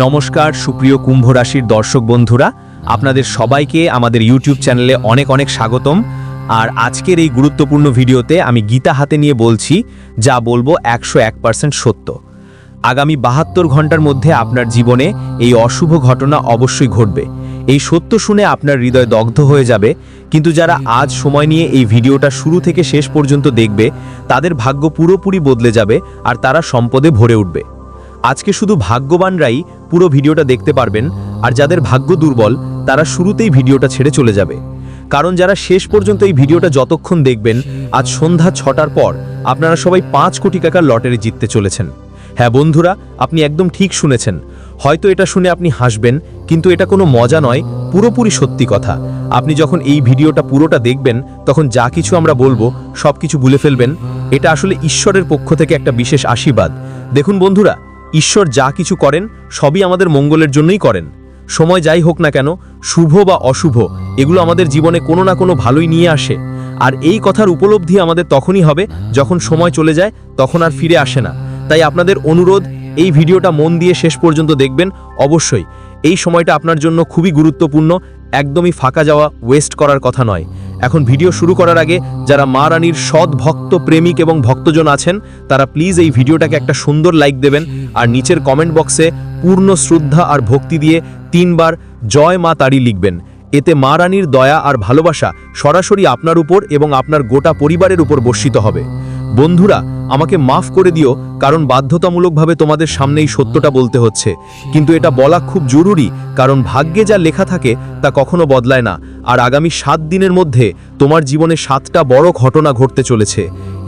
নমস্কার, সুপ্রিয় কুম্ভ রাশির দর্শক বন্ধুরা। আপনাদের সবাইকে আমাদের ইউটিউব চ্যানেলে অনেক অনেক স্বাগতম। আর আজকের এই গুরুত্বপূর্ণ ভিডিওতে আমি গীতা হাতে নিয়ে বলছি, যা বলব একশো এক পার্সেন্ট সত্য। আগামী বাহাত্তর ঘণ্টার মধ্যে আপনার জীবনে এই অশুভ ঘটনা অবশ্যই ঘটবে। এই সত্য শুনে আপনার হৃদয় দগ্ধ হয়ে যাবে। কিন্তু যারা আজ সময় নিয়ে এই ভিডিওটা শুরু থেকে শেষ পর্যন্ত দেখবে, তাদের ভাগ্য পুরোপুরি বদলে যাবে আর তারা সম্পদে ভরে উঠবে। আজকে শুধু ভাগ্যবানরাই পুরো ভিডিওটা দেখতে পারবেন, আর যাদের ভাগ্য দুর্বল, তারা শুরুতেই ভিডিওটা ছেড়ে চলে যাবে। কারণ যারা শেষ পর্যন্ত এই ভিডিওটা যতক্ষণ দেখবেন, আজ সন্ধ্যা ছটার পর আপনারা সবাই পাঁচ কোটি টাকার লটারি জিততে চলেছেন। হ্যাঁ বন্ধুরা, আপনি একদম ঠিক শুনেছেন। হয়তো এটা শুনে আপনি হাসবেন, কিন্তু এটা কোনো মজা নয়, পুরোপুরি সত্যি কথা। আপনি যখন এই ভিডিওটা পুরোটা দেখবেন, তখন যা কিছু আমরা বলব সব কিছু ভুলে ফেলবেন। এটা আসলে ঈশ্বরের পক্ষ থেকে একটা বিশেষ আশীর্বাদ। দেখুন বন্ধুরা ঈশ্বর যা কিছু করেন, সবই আমাদের মঙ্গলের জন্যই করেন। সময় যাই হোক না কেন, শুভ বা অশুভ, এগুলো আমাদের জীবনে কোনো না কোনো ভালোই নিয়ে আসে। আর এই কথার উপলব্ধি আমাদের তখনই হবে, যখন সময় চলে যায়, তখন আর ফিরে আসে না। তাই আপনাদের অনুরোধ, এই ভিডিওটা মন দিয়ে শেষ পর্যন্ত দেখবেন, অবশ্যই। এই সময়টা আপনার জন্য খুবই গুরুত্বপূর্ণ একদমই ফাঁকা যাওয়া ওয়েস্ট করার কথা নয়। এখন ভিডিও শুরু করার আগে যারা মা রানীর সৎ ভক্ত, প্রেমিক এবং ভক্তজন আছেন, তারা প্লিজ এই ভিডিওটাকে একটা সুন্দর লাইক দেবেন আর নিচের কমেন্ট বক্সে পূর্ণ শ্রদ্ধা আর ভক্তি দিয়ে তিনবার জয় মা তারি লিখবেন। এতে মা রানীর দয়া আর ভালোবাসা সরাসরি আপনার উপর এবং আপনার গোটা পরিবারের উপর বর্ষিত হবে। বন্ধুরা আমাকে মাফ করে দিও, কারণ বাধ্যতামূলকভাবে তোমাদের সামনেই সত্যটা বলতে হচ্ছে। কিন্তু এটা বলা খুব জরুরি, কারণ ভাগ্যে যা লেখা থাকে তা কখনো বদলায় না। আর আগামী সাত দিনের মধ্যে তোমার জীবনে সাতটা বড় ঘটনা ঘটতে চলেছে।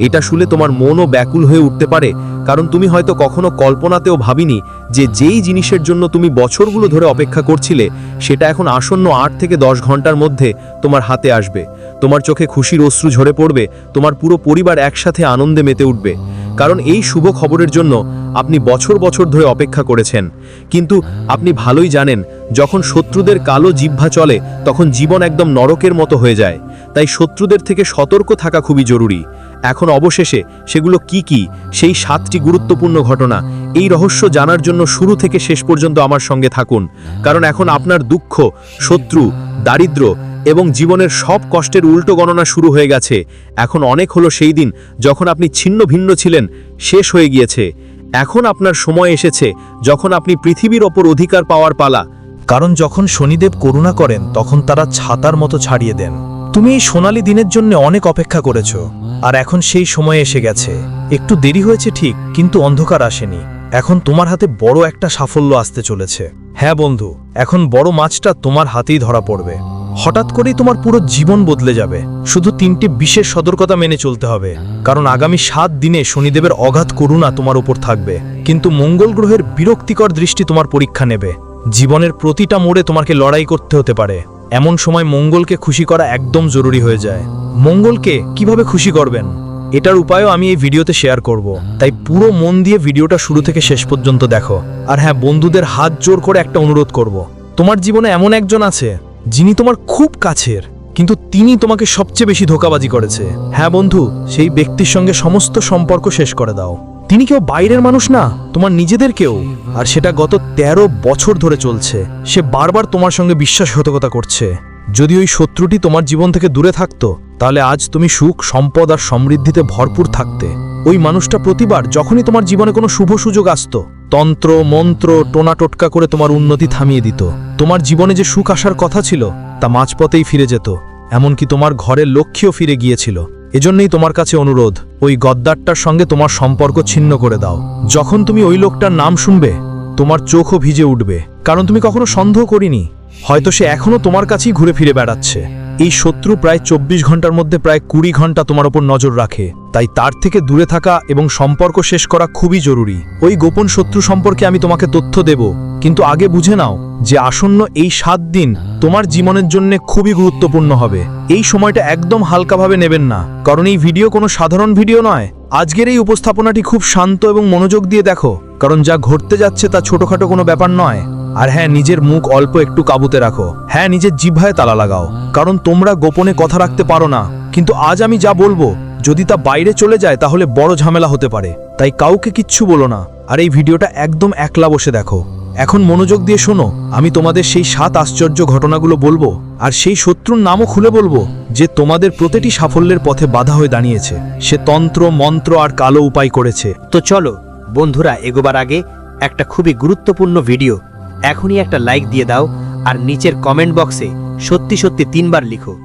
এটা শুনে তোমার মনও ব্যাকুল হয়ে উঠতে পারে কারণ তুমি হয়তো কখনো কল্পনাতেও ভাবিনি যে যেই জিনিসের জন্য তুমি বছরগুলো ধরে অপেক্ষা করছিলে, সেটা এখন আসন্ন আট থেকে দশ ঘণ্টার মধ্যে তোমার হাতে আসবে। তোমার চোখে খুশির অশ্রু ঝরে পড়বে, তোমার পুরো পরিবার একসাথে আনন্দে মেতে উঠবে। কারণ এই শুভ খবরের জন্য আপনি বছর বছর ধরে অপেক্ষা করেছেন। কিন্তু আপনি ভালোই জানেন, যখন শত্রুদের কালো জিহ্বা চলে, তখন জীবন একদম নরকের মতো হয়ে যায়। তাই শত্রুদের থেকে সতর্ক থাকা খুবই জরুরি। এখন অবশেষে সেগুলো কি কি? সেই সাতটি গুরুত্বপূর্ণ ঘটনা। এই রহস্য জানার জন্য শুরু থেকে শেষ পর্যন্ত আমার সঙ্গে থাকুন। কারণ এখন আপনার দুঃখ, শত্রু, দারিদ্র এবং জীবনের সব কষ্টের উল্টো গণনা শুরু হয়ে গেছে। এখন অনেক হলো সেই দিন যখন আপনি ছিন্ন ভিন্ন ছিলেন, শেষ হয়ে গিয়েছে। এখন আপনার সময় এসেছে যখন আপনি পৃথিবীর ওপর অধিকার পাওয়ার পালা। কারণ যখন শনিদেব করুণা করেন, তখন তারা ছাতার মতো ছাড়িয়ে দেন। তুমি এই সোনালি দিনের জন্য অনেক অপেক্ষা করেছ। আর এখন সেই সময় এসে গেছে। একটু দেরি হয়েছে ঠিক, কিন্তু অন্ধকার আসেনি। এখন তোমার হাতে বড় একটা সাফল্য আসতে চলেছে। হ্যাঁ বন্ধু, এখন বড় মাছটা তোমার হাতেই ধরা পড়বে। হঠাৎ করেই তোমার পুরো জীবন বদলে যাবে। শুধু তিনটি বিশেষ সতর্কতা মেনে চলতে হবে। কারণ আগামী সাত দিনে শনিদেবের অগাধ করুণা তোমার উপর থাকবে। কিন্তু মঙ্গল গ্রহের বিরক্তিকর দৃষ্টি তোমার পরীক্ষা নেবে। জীবনের প্রতিটা মোড়ে তোমাকে লড়াই করতে হতে পারে। এমন সময় মঙ্গলকে খুশি করা একদম জরুরি হয়ে যায়। মঙ্গলকে কীভাবে খুশি করবেন? এটার উপায়ও আমি এই ভিডিওতে শেয়ার করব। তাই পুরো মন দিয়ে ভিডিওটা শুরু থেকে শেষ পর্যন্ত দেখো। আর হ্যাঁ বন্ধুদের হাত জোর করে একটা অনুরোধ করব। তোমার জীবনে এমন একজন আছে, যিনি তোমার খুব কাছের, কিন্তু তিনি তোমাকে সবচেয়ে বেশি ধোকাবাজি করেছে। হ্যাঁ বন্ধু, সেই ব্যক্তির সঙ্গে সমস্ত সম্পর্ক শেষ করে দাও। তিনি কেউ বাইরের মানুষ না, তোমার নিজেদের কেউ। আর সেটা গত ১৩ বছর ধরে চলছে। সে বারবার তোমার সঙ্গে বিশ্বাসঘাতকতা করছে। যদি ওই শত্রুটি তোমার জীবন থেকে দূরে থাকতো, তাহলে আজ তুমি সুখ, সম্পদ আর সমৃদ্ধিতে ভরপুর থাকতে। ওই মানুষটা প্রতিবার যখনই তোমার জীবনে কোনো শুভ সুযোগ আসতো, তন্ত্র, মন্ত্র টোনা টোটকা করে তোমার উন্নতি থামিয়ে দিত। তোমার জীবনে যে সুখ আসার কথা ছিল, তা মাঝপথেই ফিরে যেত। এমনকি তোমার ঘরের লক্ষ্যেও ফিরে গিয়েছিল। এজন্যই তোমার কাছে অনুরোধ, ওই গদ্দারটার সঙ্গে তোমার সম্পর্ক ছিন্ন করে দাও। যখন তুমি ওই লোকটার নাম শুনবে, তোমার চোখও ভিজে উঠবে। কারণ তুমি কখনো সন্দেহ করিনি, হয়তো সে এখনও তোমার কাছেই ঘুরে ফিরে বেড়াচ্ছে। এই শত্রু প্রায় চব্বিশ ঘণ্টার মধ্যে প্রায় কুড়ি ঘণ্টা তোমার ওপর নজর রাখে। তাই তার থেকে দূরে থাকা এবং সম্পর্ক শেষ করা খুবই জরুরি। ওই গোপন শত্রু সম্পর্কে আমি তোমাকে তথ্য দেব। কিন্তু আগে বুঝে নাও যে আসন্ন এই সাত দিন তোমার জীবনের জন্য খুবই গুরুত্বপূর্ণ হবে। এই সময়টা একদম হালকাভাবে নেবেন না। কারণ এই ভিডিও কোনো সাধারণ ভিডিও নয়। আজকের এই উপস্থাপনাটি খুব শান্ত এবং মনোযোগ দিয়ে দেখো। কারণ যা ঘটতে যাচ্ছে তা ছোটখাটো কোনো ব্যাপার নয়। আর হ্যাঁ নিজের মুখ অল্প একটু কাবুতে রাখো। হ্যাঁ নিজের জিভায় তালা লাগাও। কারণ তোমরা গোপনে কথা রাখতে পারো না। কিন্তু আজ আমি যা বলব, যদি তা বাইরে চলে যায়, তাহলে বড় ঝামেলা হতে পারে। তাই কাউকে কিচ্ছু বলো না। আর এই ভিডিওটা একদম একলা বসে দেখো। এখন মনোযোগ দিয়ে শোনো, আমি তোমাদের সেই সাত আশ্চর্য ঘটনাগুলো বলব, আর সেই শত্রুর নামও খুলে বলব, যে তোমাদের প্রতিটি সাফল্যের পথে বাধা হয়ে দাঁড়িয়েছে। সে তন্ত্র, মন্ত্র আর কালো উপায় করেছে। তো চলো, বন্ধুরা, এগোবার আগে একটা খুবই গুরুত্বপূর্ণ ভিডিও এখনই একটা লাইক দিয়ে দাও আর নিচের কমেন্ট বক্সে সত্যি সত্যি তিনবার লিখো।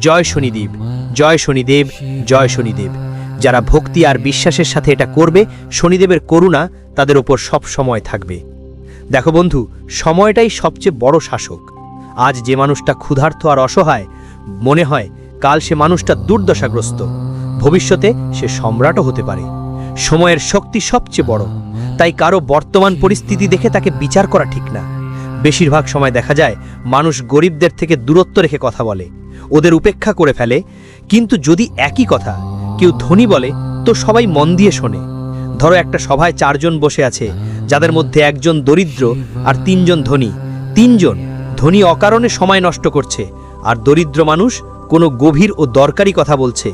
জয় শনিদেব জয় শনিদেব জয় শনিদেব। যারা ভক্তি আর বিশ্বাসের সাথে এটা করবে, শনিদেবের করুণা তাদের ওপর সব সময় থাকবে। দেখো বন্ধু, সময়টাই সবচেয়ে বড় শাসক। আজ যে মানুষটা ক্ষুধার্ত আর অসহায়, মনে হয় কাল সে মানুষটা দুর্দশাগ্রস্ত। ভবিষ্যতে সে সম্রাটও হতে পারে। সময়ের শক্তি সবচেয়ে বড়। তাই কারও বর্তমান পরিস্থিতি দেখে তাকে বিচার করা ঠিক না। বেশিরভাগ সময় দেখা যায়, মানুষ গরিবদের থেকে দূরত্ব রেখে কথা বলে, ওদের উপেক্ষা করে ফেলে। কিন্তু যদি একই কথা কেউ ধনী বলে, তো সবাই মন দিয়ে শোনে। ধরো একটা সভায় চারজন বসে আছে, যাদের মধ্যে একজন দরিদ্র আর তিনজন ধনী। তিনজন ধনী অকারণে সময় নষ্ট করছে, আর দরিদ্র মানুষ কোনো গভীর ও দরকারি কথা বলছে।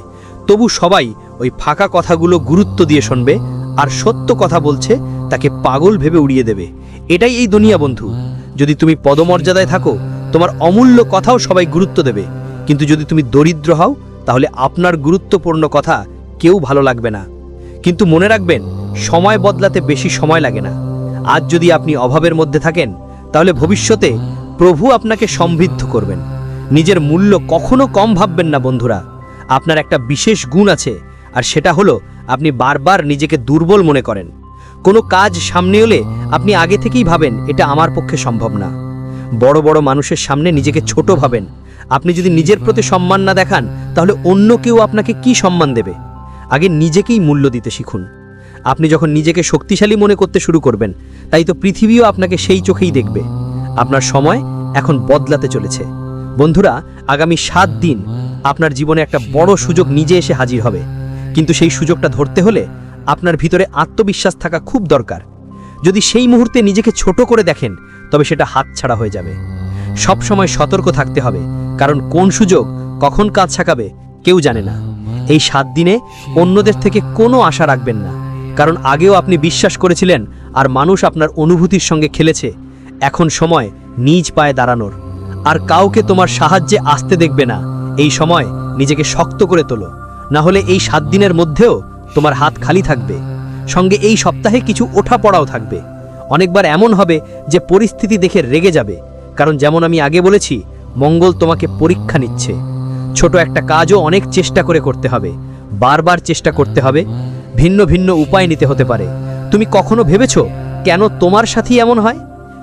তবু সবাই ওই ফাঁকা কথাগুলো গুরুত্ব দিয়ে শুনবে আর সত্য কথা বলছে, তাকে পাগল ভেবে উড়িয়ে দেবে। এটাই এই দুনিয়া, বন্ধু। যদি তুমি পদমর্যাদায় থাকো, তোমার অমূল্য কথাও সবাই গুরুত্ব দেবে। কিন্তু যদি তুমি দরিদ্র হও, তাহলে আপনার গুরুত্বপূর্ণ কথা কেউ ভালো লাগবে না। কিন্তু মনে রাখবেন, সময় বদলাতে বেশি সময় লাগে না। আজ যদি আপনি অভাবের মধ্যে থাকেন, তাহলে ভবিষ্যতে প্রভু আপনাকে সমৃদ্ধ করবেন। নিজের মূল্য কখনো কম ভাববেন না, বন্ধুরা। আপনার একটা বিশেষ গুণ আছে, আর সেটা হলো আপনি বারবার নিজেকে দুর্বল মনে করেন। কোনো কাজ সামনে এলে আপনি আগে থেকেই ভাবেন, এটা আমার পক্ষে সম্ভব না। বড় বড় মানুষের সামনে নিজেকে ছোট ভাবেন। আপনি যদি নিজের প্রতি সম্মান না দেখান, তাহলে অন্য কেউ আপনাকে কি সম্মান দেবে? আগে নিজেকেই মূল্য দিতে শিখুন। আপনি যখন নিজেকে শক্তিশালী মনে করতে শুরু করবেন, তাই তো পৃথিবীও আপনাকে সেই চোখেই দেখবে। আপনার সময় এখন বদলাতে চলেছে। বন্ধুরা, আগামী সাত দিন আপনার জীবনে একটা বড় সুযোগ নিজে এসে হাজির হবে। কিন্তু সেই সুযোগটা ধরতে হলে আপনার ভিতরে আত্মবিশ্বাস থাকা খুব দরকার। যদি সেই মুহূর্তে নিজেকে ছোট করে দেখেন, তবে সেটা হাতছাড়া হয়ে যাবে। সব সময় সতর্ক থাকতে হবে, কারণ কোন সুযোগ কখন কাজ ছাকাবে কেউ জানে না। এই সাত দিনে অন্যদের থেকে কোনো আশা রাখবেন না, কারণ আগেও আপনি বিশ্বাস করেছিলেন আর মানুষ আপনার অনুভূতির সঙ্গে খেলেছে। এখন সময় নিজ পায়ে দাঁড়ানোর। আর কাউকে তোমার সাহায্যে আসতে দেখবে না। এই সময় নিজেকে শক্ত করে তোলো। না হলে এই সাত দিনের মধ্যেও তোমার হাত খালি থাকবে। সঙ্গে এই সপ্তাহে কিছু ওঠা পড়াও থাকবে। অনেকবার এমন হবে যে পরিস্থিতি দেখে রেগে যাবে। কারণ যেমন আমি আগে বলেছি, মঙ্গল তোমাকে পরীক্ষা নিচ্ছে। ছোট একটা কাজও অনেক চেষ্টা করে করতে হবে। বারবার চেষ্টা করতে হবে। ভিন্ন ভিন্ন উপায় নিতে হতে পারে। তুমি কখনো ভেবেছো, কেন তোমার সাথেই এমন হয়?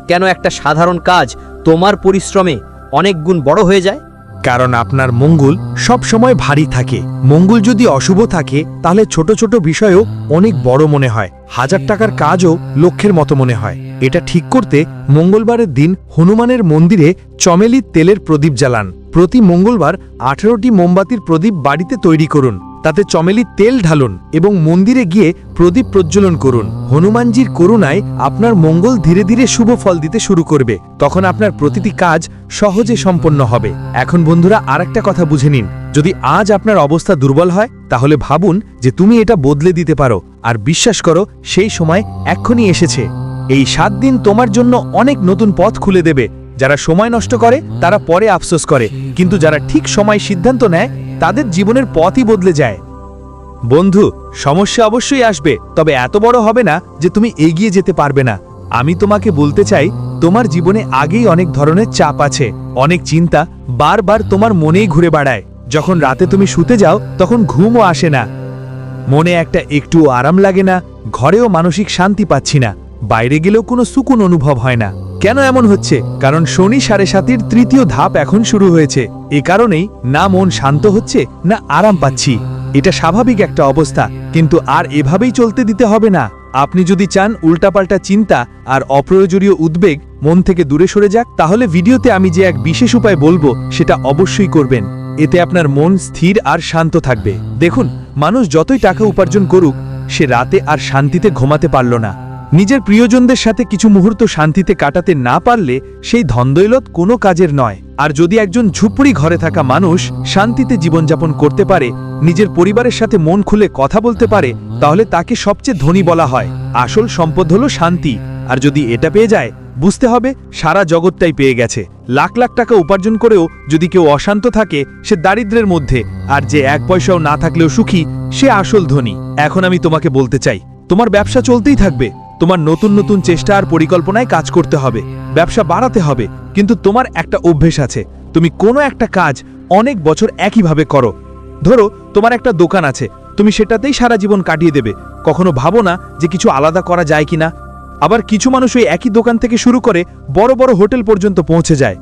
কেন একটা সাধারণ কাজ তোমার পরিশ্রমে অনেক গুণ বড় হয়ে যায়? কারণ আপনার মঙ্গল সবসময় ভারী থাকে। মঙ্গল যদি অশুভ থাকে, তাহলে ছোট ছোট বিষয়েও অনেক বড় মনে হয়। হাজার টাকার কাজও লক্ষ্যের মতো মনে হয়। এটা ঠিক করতে মঙ্গলবারের দিন হনুমানের মন্দিরে চমেলি তেলের প্রদীপ জ্বালান। প্রতি মঙ্গলবার আঠেরোটি মোমবাতির প্রদীপ বাড়িতে তৈরি করুন। তাতে চমেলি তেল ঢালুন এবং মন্দিরে গিয়ে প্রদীপ প্রজ্বলন করুন। হনুমানজির করুণায় আপনার মঙ্গল ধীরে ধীরে শুভ ফল দিতে শুরু করবে। তখন আপনার প্রতিটি কাজ সহজে সম্পন্ন হবে। এখন বন্ধুরা আরেকটা কথা বুঝে নিন। যদি আজ আপনার অবস্থা দুর্বল হয়, তাহলে ভাবুন যে তুমি এটা বদলে দিতে পারো। আর বিশ্বাস করো, সেই সময় এক্ষুনি এসেছে। এই সাত দিন তোমার জন্য অনেক নতুন পথ খুলে দেবে। যারা সময় নষ্ট করে, তারা পরে আফসোস করে। কিন্তু যারা ঠিক সময় সিদ্ধান্ত নেয়, তাদের জীবনের পথই বদলে যায়। বন্ধু, সমস্যা অবশ্যই আসবে, তবে এত বড় হবে না যে তুমি এগিয়ে যেতে পারবে না। আমি তোমাকে বলতে চাই, তোমার জীবনে আগেই অনেক ধরনের চাপ আছে, অনেক চিন্তা বারবার তোমার মনেই ঘুরে বেড়ায়। যখন রাতে তুমি শুতে যাও, তখন ঘুমও আসে না। মনে একটা একটু আরাম লাগে না, ঘরেও মানসিক শান্তি পাচ্ছি না, বাইরে গেলেও কোনো সুকুন অনুভব হয় না। কেন এমন হচ্ছে? কারণ শনি সাড়ে সাতির তৃতীয় ধাপ এখন শুরু হয়েছে। এ কারণেই না মন শান্ত হচ্ছে, না আরাম পাচ্ছি। এটা স্বাভাবিক একটা অবস্থা, কিন্তু আর এভাবেই চলতে দিতে হবে না। আপনি যদি চান উল্টাপাল্টা চিন্তা আর অপ্রয়োজনীয় উদ্বেগ মন থেকে দূরে সরে যাক, তাহলে ভিডিওতে আমি যে এক বিশেষ উপায় বলব, সেটা অবশ্যই করবেন। এতে আপনার মন স্থির আর শান্ত থাকবে। দেখুন, মানুষ যতই টাকা উপার্জন করুক, সে রাতে আর শান্তিতে ঘুমাতে পারল না। নিজের প্রিয়জনদের সাথে কিছু মুহূর্ত শান্তিতে কাটাতে না পারলে সেই ধনদৈলত কোনো কাজের নয়। আর যদি একজন ঝুপড়ি ঘরে থাকা মানুষ শান্তিতে জীবনযাপন করতে পারে, নিজের পরিবারের সাথে মন খুলে কথা বলতে পারে, তাহলে তাকে সবচেয়ে ধনী বলা হয়। আসল সম্পদ হলো শান্তি। আর যদি এটা পেয়ে যায়, বুঝতে হবে সারা জগৎটাই পেয়ে গেছে। লাখ লাখ টাকা উপার্জন করেও যদি কেউ অশান্ত থাকে, সে দারিদ্রের মধ্যে। আর যে এক পয়সাও না থাকলেও সুখী, সে আসল ধনী। এখন আমি তোমাকে বলতে চাই, তোমার ব্যবসা চলতেই থাকবে। তোমার নতুন নতুন চেষ্টা আর পরিকল্পনায় কাজ করতে হবে, ব্যবসা বাড়াতে হবে, কিন্তু তোমার একটা অভ্যেস আছে, তুমি কোনো একটা কাজ অনেক বছর একইভাবে করো। ধরো, তোমার একটা দোকান আছে, তুমি সেটাতেই সারা জীবন কাটিয়ে দেবে, কখনো ভাবো না যে কিছু আলাদা করা যায় কিনা। আবার কিছু মানুষ ওই একই দোকান থেকে শুরু করে বড় বড় হোটেল পর্যন্ত পৌঁছে যায়।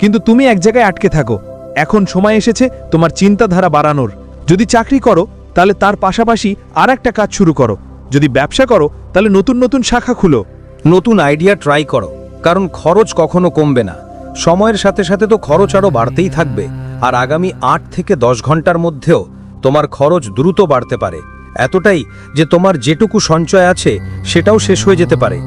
কিন্তু তুমি এক জায়গায় আটকে থাকো, এখন সময় এসেছে তোমার চিন্তাধারা বাড়ানোর। যদি চাকরি করো, তাহলে তার পাশাপাশি আর একটা কাজ শুরু করো। যদি ব্যবসা করো তাহলে নতুন নতুন শাখা খুলো। নতুন আইডিয়া ট্রাই করো, কারণ খরচ কখনো কমবে না। সময়ের সাথে সাথে তো খরচ আরও বাড়তেই থাকবে, আর আগামী আট থেকে দশ ঘণ্টার মধ্যেও তোমার খরচ দ্রুত বাড়তে পারে। এতটাই যে তোমার যেটুকু সঞ্চয় আছে, সেটাও শেষ হয়ে যেতে পারে।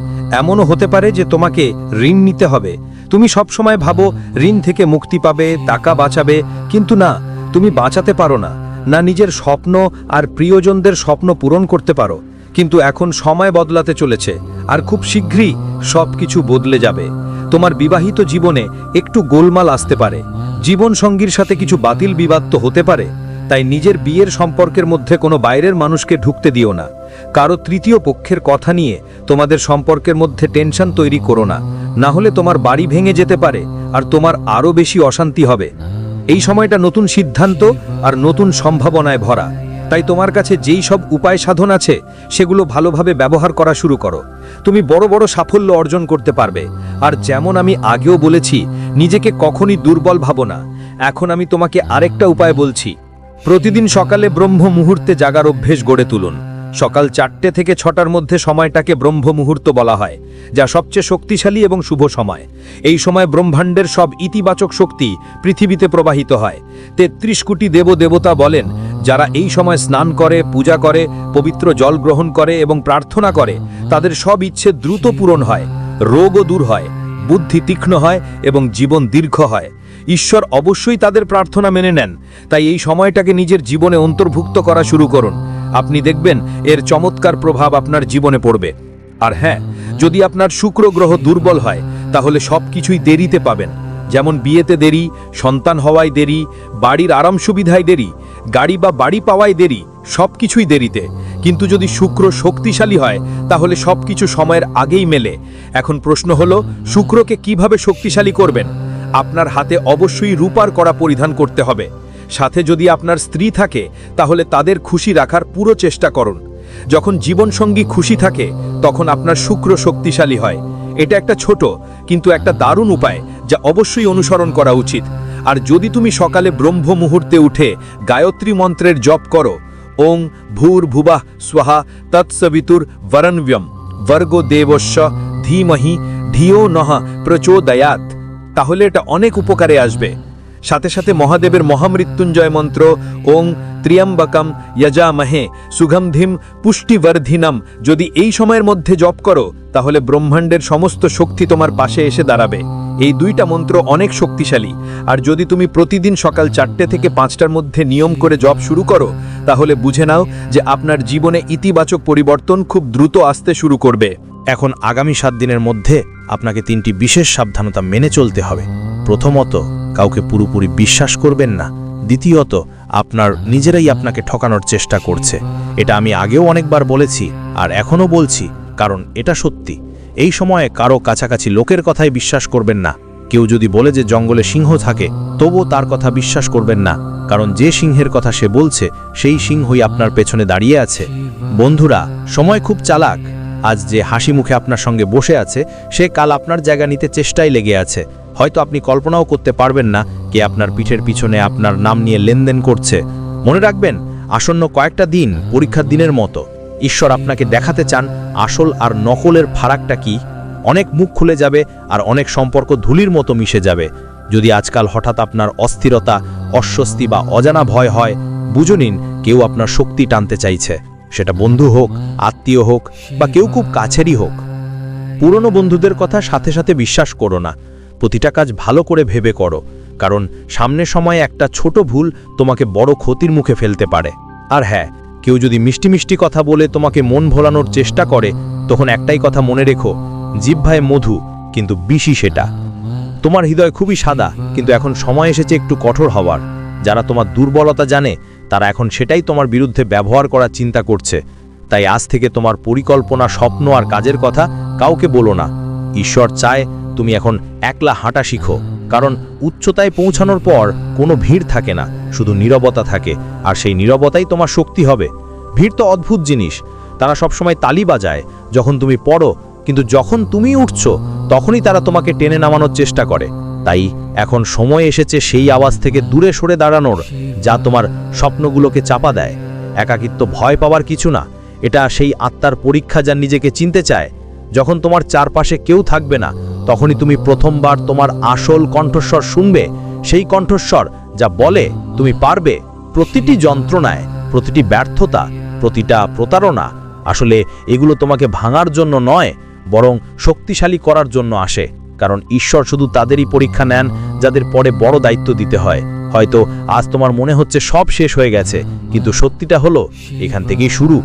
এমনও হতে পারে যে তোমাকে ঋণ নিতে হবে। তুমি সবসময় ভাবো, ঋণ থেকে মুক্তি পাবে, টাকা বাঁচাবে, কিন্তু না, তুমি বাঁচাতে পারো না। না নিজের স্বপ্ন আর প্রিয়জনদের স্বপ্ন পূরণ করতে পারো। কিন্তু এখন সময় বদলাতে চলেছে আর খুব শীঘ্রই সব কিছু বদলে যাবে। তোমার বিবাহিত জীবনে একটু গোলমাল আসতে পারে। জীবন সঙ্গীর সাথে কিছু বাতিল বিবাদ তো হতে পারে, তাই নিজের বিয়ের সম্পর্কের মধ্যে কোনো বাইরের মানুষকে ঢুকতে দিও না। কারও তৃতীয় পক্ষের কথা নিয়ে তোমাদের সম্পর্কের মধ্যে টেনশন তৈরি করো না। না হলে তোমার বাড়ি ভেঙে যেতে পারে আর তোমার আরও বেশি অশান্তি হবে। এই সময়টা নতুন সিদ্ধান্ত আর নতুন সম্ভাবনায় ভরা। তাই তোমার কাছে যেই সব উপায় সাধন আছে, সেগুলো ভালোভাবে ব্যবহার করা শুরু করো। তুমি বড় বড় সাফল্য অর্জন করতে পারবে। আর যেমন আমি আগেও বলেছি, নিজেকে কখনই দুর্বল ভাবো না। এখন আমি তোমাকে আরেকটা উপায় বলছি। প্রতিদিন সকালে ব্রহ্ম মুহূর্তে জাগার অভ্যেস গড়ে তুলুন। সকাল চারটে থেকে ছটার মধ্যে সময়টাকে ব্রহ্ম মুহূর্ত বলা হয়, যা সবচেয়ে শক্তিশালী এবং শুভ সময়। এই সময় ব্রহ্মাণ্ডের সব ইতিবাচক শক্তি পৃথিবীতে প্রবাহিত হয়। তেত্রিশ কোটি দেব দেবতা বলেন যারা এই সময় স্নান করে, পূজা করে, পবিত্র জল গ্রহণ করে এবং প্রার্থনা করে, তাদের সব ইচ্ছে দ্রুত পূরণ হয়, রোগও দূর হয়, বুদ্ধি তীক্ষ্ণ হয় এবং জীবন দীর্ঘ হয়। ঈশ্বর অবশ্যই তাদের প্রার্থনা মেনে নেন। তাই এই সময়টাকে নিজের জীবনে অন্তর্ভুক্ত করা শুরু করুন। আপনি দেখবেন এর চমৎকার প্রভাব আপনার জীবনে পড়বে। আর হ্যাঁ যদি আপনার শুক্র গ্রহ দুর্বল হয়, তাহলে সব কিছুই দেরিতে পাবেন। যেমন বিয়েতে দেরি, সন্তান হওয়ায় দেরি, বাড়ির আরাম সুবিধায় দেরি গাড়ি বা বাড়ি পাওয়াই দেরি সব কিছুই দেরিতে। কিন্তু যদি শুক্র শক্তিশালী হয়, তাহলে সব কিছু সময়ের আগেই মেলে। এখন প্রশ্ন হলো, শুক্রকে কীভাবে শক্তিশালী করবেন? আপনার হাতে অবশ্যই রূপার করা পরিধান করতে হবে। সাথে যদি আপনার স্ত্রী থাকে, তাহলে তাদের খুশি রাখার পুরো চেষ্টা করুন। যখন জীবনসঙ্গী খুশি থাকে, তখন আপনার শুক্র শক্তিশালী হয়। এটা একটা ছোট, কিন্তু একটা দারুণ উপায়, যা অবশ্যই অনুসরণ করা উচিত। আর যদি তুমি সকালে ব্রহ্ম মুহূর্তে উঠে গায়ত্রী মন্ত্রের জপ করো, ওং ভূর ভুবাহ স্বাহা তৎসবিতুর বরণব্যম বর্গ দেবস্য ধীমহি ধিও নহ প্রচোদয়াত তাহলে এটা অনেক উপকারে আসবে। সাথে সাথে মহাদেবের মহামৃত্যুঞ্জয় মন্ত্র, ওং ত্রিয়ম্বকম যজামহে সুগন্ধিম পুষ্টিবর্ধিনম, যদি এই সময়ের মধ্যে জপ করো, তাহলে ব্রহ্মাণ্ডের সমস্ত শক্তি তোমার পাশে এসে দাঁড়াবে। এই দুইটা মন্ত্র অনেক শক্তিশালী। আর যদি তুমি প্রতিদিন সকাল চারটে থেকে পাঁচটার মধ্যে নিয়ম করে জব শুরু করো, তাহলে বুঝে নাও যে আপনার জীবনে ইতিবাচক পরিবর্তন খুব দ্রুত আসতে শুরু করবে। এখন আগামী সাত দিনের মধ্যে আপনাকে তিনটি বিশেষ সাবধানতা মেনে চলতে হবে। প্রথমত কাউকে পুরোপুরি বিশ্বাস করবেন না। দ্বিতীয়ত, আপনার নিজেরাই আপনাকে ঠকানোর চেষ্টা করছে। এটা আমি আগেও অনেকবার বলেছি, আর এখনও বলছি, কারণ এটা সত্যি। এই সময়ে কারও কাছাকাছি লোকের কথাই বিশ্বাস করবেন না। কেউ যদি বলে যে জঙ্গলে সিংহ থাকে, তবুও তার কথা বিশ্বাস করবেন না, কারণ যে সিংহের কথা সে বলছে, সেই সিংহই আপনার পেছনে দাঁড়িয়ে আছে। বন্ধুরা, সময় খুব চালাক। আজ যে হাসি মুখে আপনার সঙ্গে বসে আছে, সে কাল আপনার জায়গা নিতে চেষ্টায় লেগে আছে। হয়তো আপনি কল্পনাও করতে পারবেন না কে আপনার পিঠের পিছনে আপনার নাম নিয়ে লেনদেন করছে। মনে রাখবেন, আসন্ন কয়েকটা দিন পরীক্ষার দিনের মতো। ঈশ্বর আপনাকে দেখাতে চান, আসল আর নকলের ফারাকটা কি? অনেক মুখ খুলে যাবে আর অনেক সম্পর্ক ধুলির মতো মিশে যাবে। যদি আজকাল হঠাৎ আপনার অস্থিরতা, অস্বস্তি বা অজানা ভয় হয়, বুঝে নিন কেউ আপনার শক্তি টানতে চাইছে। সেটা বন্ধু হোক, আত্মীয় হোক বা কেউ খুব কাছেরই হোক। পুরনো বন্ধুদের কথা সাথে সাথে বিশ্বাস করো না। প্রতিটা কাজ ভালো করে ভেবে করো, কারণ সামনের সময়ে একটা ছোট ভুল তোমাকে বড় ক্ষতির মুখে ফেলতে পারে। আর হ্যাঁ কেউ যদি মিষ্টি মিষ্টি কথা বলে তোমাকে মন ভোলানোর চেষ্টা করে, তখন একটাই কথা মনে রেখো জিভ্ভায় মধু, কিন্তু বিষই সেটা। তোমার হৃদয় খুবই সাদা, কিন্তু এখন সময় এসেছে একটু কঠোর হওয়ার। যারা তোমার দুর্বলতা জানে, তারা এখন সেটাই তোমার বিরুদ্ধে ব্যবহার করার চিন্তা করছে। তাই আজ থেকে তোমার পরিকল্পনা, স্বপ্ন আর কাজের কথা কাউকে বলো না। ঈশ্বর চায় তুমি এখন একলা হাঁটা শিখো, কারণ উচ্চতায় পৌঁছানোর পর কোনো ভিড় থাকে না, শুধু নীরবতা থাকে, আর সেই নীরবতাই তোমার শক্তি হবে। ভিড় তো অদ্ভুত জিনিস, তারা সবসময় তালি বাজায়, যখন তুমি পড়ো, কিন্তু যখন তুমি উঠছো, তখনই তারা তোমাকে টেনে নামানোর চেষ্টা করে। তাই এখন সময় এসেছে সেই আওয়াজ থেকে দূরে সরে দাঁড়ানোর, যা তোমার স্বপ্নগুলোকে চাপা দেয়। একাকিত্ব ভয় পাওয়ার কিছু না, এটা সেই আত্মার পরীক্ষা যা নিজেকে চিনতে চায় যখন তোমার চারপাশে কেউ থাকবে না, তখনই তুমি প্রথমবার তোমার আসল কণ্ঠস্বর শুনবে, সেই কণ্ঠস্বর যা বলে তুমি পারবে প্রতিটি যন্ত্রণায়, প্রতিটি ব্যর্থতা, প্রতিটা প্রতারণা। আসলে এগুলো তোমাকে ভাঙার জন্য নয়, বরং শক্তিশালী করার জন্য আসে, কারণ ঈশ্বর শুধু তাদেরই পরীক্ষা নেন যাদের পরে বড় দায়িত্ব দিতে হয়। হয়তো আজ তোমার মনে হচ্ছে সব শেষ হয়ে গেছে, কিন্তু সত্যিটা হলো এখান থেকেই শুরু।